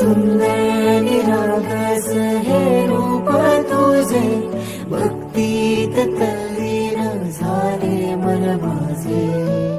सुंदर निरागस हे रूप तुझे. भक्तीत तल्लीन झाले मन माझे.